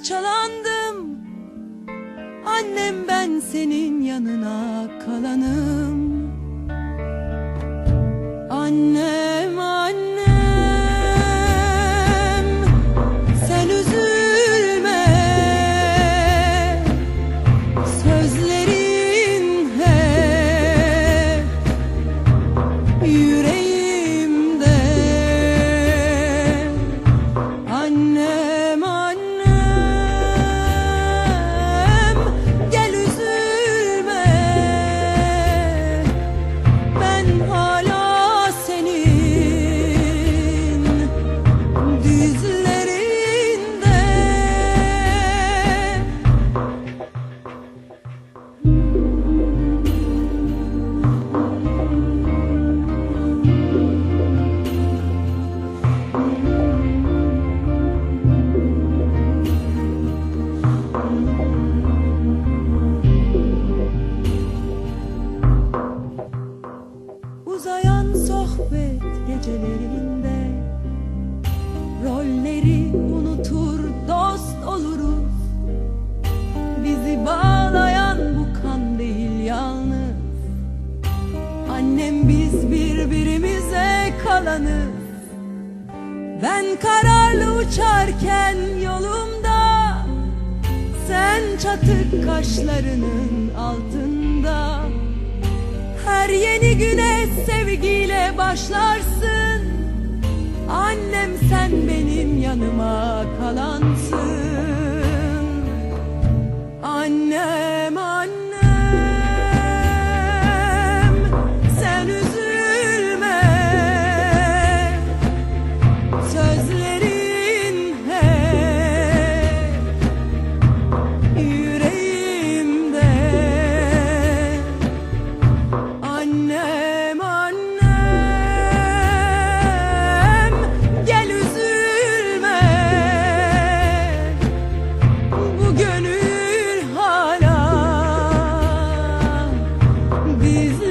parçalandım. Annem ben senin yanına kalanım Uzayan sohbet gecelerinde Rolleri unutur dost oluruz. Bizi bağlayan bu kan yalnız. Annem biz birbirimize kalanız. Ben kararlı uçarken yolumda Sen çatık kaşlarının altında. Her yeni güne sevgiyle başlarsın. Annem sen benim these